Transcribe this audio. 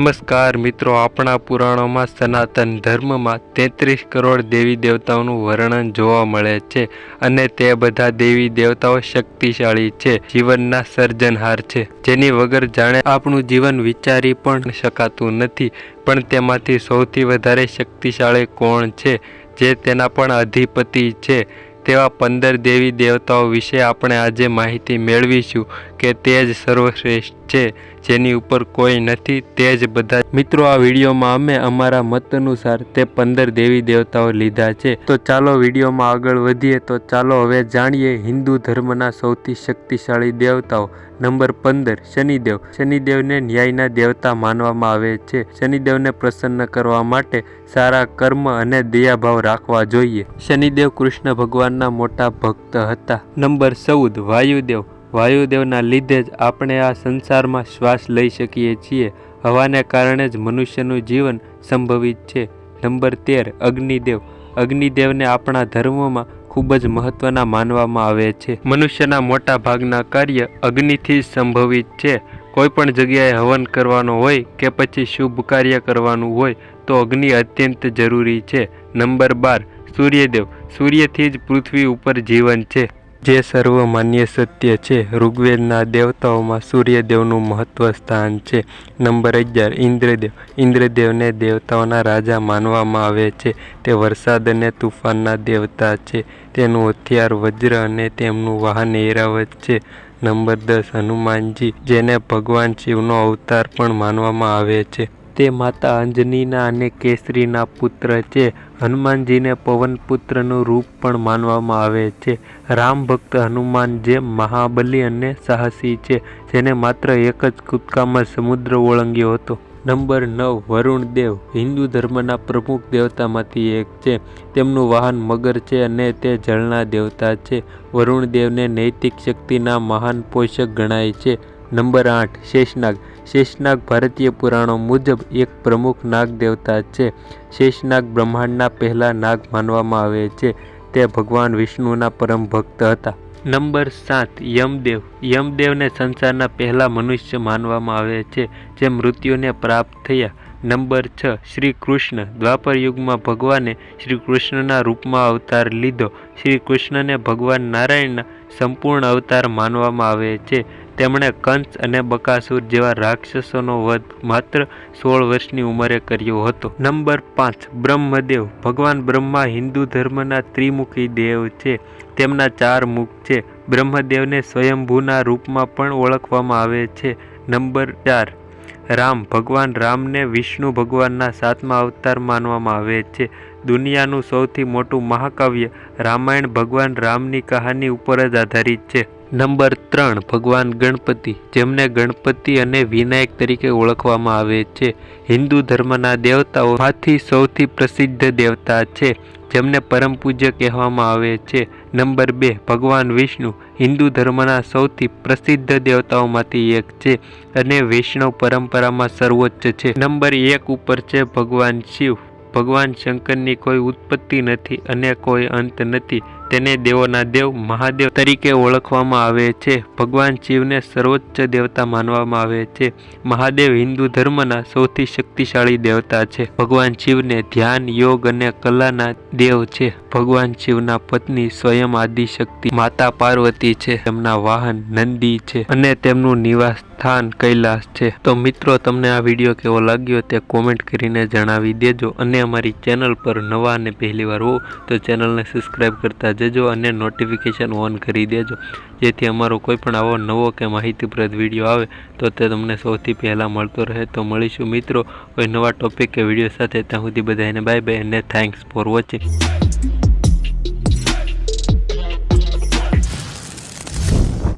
નમસ્કાર મિત્રો, આપણા પુરાણોમાં સનાતન ધર્મમાં તેત્રીસ કરોડ દેવી દેવતાઓનું વર્ણન જોવા મળે છે અને તે બધા દેવી દેવતાઓ શક્તિશાળી છે, જીવનના સર્જનહાર છે. જેની વગર જાણે આપણું જીવન વિચારી પણ શકાતું નથી, પણ તેમાંથી સૌથી વધારે શક્તિશાળી કોણ છે, જે તેના પણ અધિપતિ છે, તેવા પંદર દેવી દેવતાઓ વિશે આપણે આજે માહિતી મેળવીશું કે તે જ સર્વશ્રેષ્ઠ છે, જેની ઉપર કોઈ નથી, તે જ બધા. મિત્રો, આ વિડીયોમાં અમે અમારા મત અનુસાર તે પંદર દેવી દેવતાઓ લીધા છે. તો ચાલો વિડીયોમાં આગળ વધીએ. તો ચાલો હવે જાણીએ હિન્દુ ધર્મના સૌથી શક્તિશાળી દેવતાઓ. નંબર પંદર, શનિદેવ. શનિદેવને ન્યાયના દેવતા માનવામાં આવે છે. શનિદેવને પ્રસન્ન કરવા માટે સારા કર્મ અને દયાભાવ રાખવા જોઈએ. શનિદેવ કૃષ્ણ ભગવાનના મોટા ભક્ત હતા. નંબર ચૌદ, વાયુદેવ. વાયુદેવના લીધે જ આપણે આ સંસારમાં શ્વાસ લઈ શકીએ છીએ. હવાને કારણે જ મનુષ્યનું જીવન સંભવિત છે. નંબર તેર, અગ્નિદેવ. અગ્નિદેવને આપણા ધર્મમાં ખૂબ જ મહત્વના માનવામાં આવે છે. મનુષ્યના મોટા ભાગના કાર્ય અગ્નિથી જ સંભવિત છે. કોઈ પણ જગ્યાએ હવન કરવાનો હોય કે પછી શુભ કાર્ય કરવાનું હોય તો અગ્નિ અત્યંત જરૂરી છે. નંબર બાર, સૂર્યદેવ. સૂર્યથી જ પૃથ્વી ઉપર જીવન છે. જે સર્વમાન્ય સત્ય છે, ઋગ્વેદના દેવતાઓમાં સૂર્યદેવનું મહત્વ સ્થાન છે. નંબર અગિયાર, ઇન્દ્રદેવ. ઇન્દ્રદેવને દેવતાઓના રાજા માનવામાં આવે છે. તે વરસાદ અને તુફાનના દેવતા છે. તેનું હથિયાર, વજ્ર અને તેમનું વાહન એરાવત છે. નંબર દસ, હનુમાનજી, જેને ભગવાન શિવનો અવતાર પણ માનવામાં આવે છે. તે માતા અંજનીના અને કેસરીના પુત્ર છે. હનુમાનજીને પવનપુત્રનું રૂપ પણ માનવામાં આવે છે. રામ ભક્ત હનુમાન જે મહાબલી અને સાહસી છે, જેને માત્ર એક જ કૂદકામાં સમુદ્ર ઓળંગ્યો હતો. નંબર નવ, વરુણ દેવ, હિન્દુ ધર્મના પ્રમુખ દેવતામાંથી એક છે. તેમનું વાહન મગર છે અને તે જળના દેવતા છે. વરુણ દેવને નૈતિક શક્તિના મહાન પોષક ગણાય છે. નંબર આઠ, શેષનાગ. શેષનાગ ભારતીય પુરાણો મુજબ એક પ્રમુખ નાગ દેવતા છે. શેષનાગ બ્રહ્માંડના પહેલા નાગ માનવામાં આવે છે. તે ભગવાન વિષ્ણુના પરમ ભક્ત હતા. નંબર સાત, યમદેવ. યમદેવને સંસારના પહેલા મનુષ્ય માનવામાં આવે છે, જે મૃત્યુને પ્રાપ્ત થયા. નંબર છ શ્રી કૃષ્ણ દ્વાપર યુગમાં ભગવાને શ્રી કૃષ્ણના રૂપમાં અવતાર લીધો. શ્રી કૃષ્ણને ભગવાન નારાયણના સંપૂર્ણ અવતાર માનવામાં આવે છે. તેમણે કંસ અને બકાસુર જેવા રાક્ષસોનો વધ માત્ર સોળ વર્ષની ઉંમરે કર્યો હતો. નંબર પાંચ, બ્રહ્મદેવ. ભગવાન બ્રહ્મા હિન્દુ ધર્મના ત્રિમુખી દેવ છે. તેમના ચાર મુખ છે. બ્રહ્મદેવને સ્વયંભૂના રૂપમાં પણ ઓળખવામાં આવે છે. નંબર ચાર રામ ભગવાન રામને વિષ્ણુ ભગવાનના સાતમા અવતાર માનવામાં આવે છે. દુનિયાનું સૌથી મોટું મહાકાવ્ય રામાયણ ભગવાન રામની કહાની ઉપર જ આધારિત છે. નંબર ત્રણ, ભગવાન ગણપતિ, જેમને ગણપતિ અને વિનાયક તરીકે ઓળખવામાં આવે છે. હિન્દુ ધર્મના દેવતાઓમાંથી સૌથી પ્રસિદ્ધ દેવતા છે, જેમને પરમ પૂજ્ય કહેવામાં આવે છે. નંબર બે, ભગવાન વિષ્ણુ હિન્દુ ધર્મના સૌથી પ્રસિદ્ધ દેવતાઓમાંથી એક છે અને વૈષ્ણવ પરંપરામાં સર્વોચ્ચ છે. નંબર એક ઉપર છે ભગવાન શિવ. ભગવાન શંકરની કોઈ ઉત્પત્તિ નથી અને કોઈ અંત નથી. તેને દેવોના દેવ મહાદેવ તરીકે ઓળખવામાં આવે છે. ભગવાન શિવને સર્વોચ્ચ દેવતા માનવામાં આવે છે. મહાદેવ હિન્દુ ધર્મના સૌથી શક્તિશાળી દેવતા છે. ભગવાન શિવને ધ્યાન, યોગ અને કલાના દેવ છે. ભગવાન શિવના પત્ની સ્વયં આદિશક્તિ માતા પાર્વતી છે. તેમના વાહન નંદી છે અને તેમનું નિવાસ સ્થાન કૈલાસ છે. તો મિત્રો, તમને આ વીડિયો કેવો લાગ્યો તે કોમેન્ટ કરીને જણાવી દેજો અને અમારી ચેનલ પર નવા અને પહેલીવાર હો તો ચેનલને સબસ્ક્રાઈબ કરતા જજો અને નોટિફિકેશન ઓન કરી દેજો. જેથી અમારો કોઈ પણ આવો નવો કે માહિતીપ્રદ વીડિયો આવે, તો તે તમને સૌથી પહેલાં મળતો રહે. તો મળીશું મિત્રો કોઈ નવા ટોપિક કે વીડિયો સાથે. ત્યાં સુધી બધાને બાય બાય અને થેન્ક્સ ફોર વોચિંગ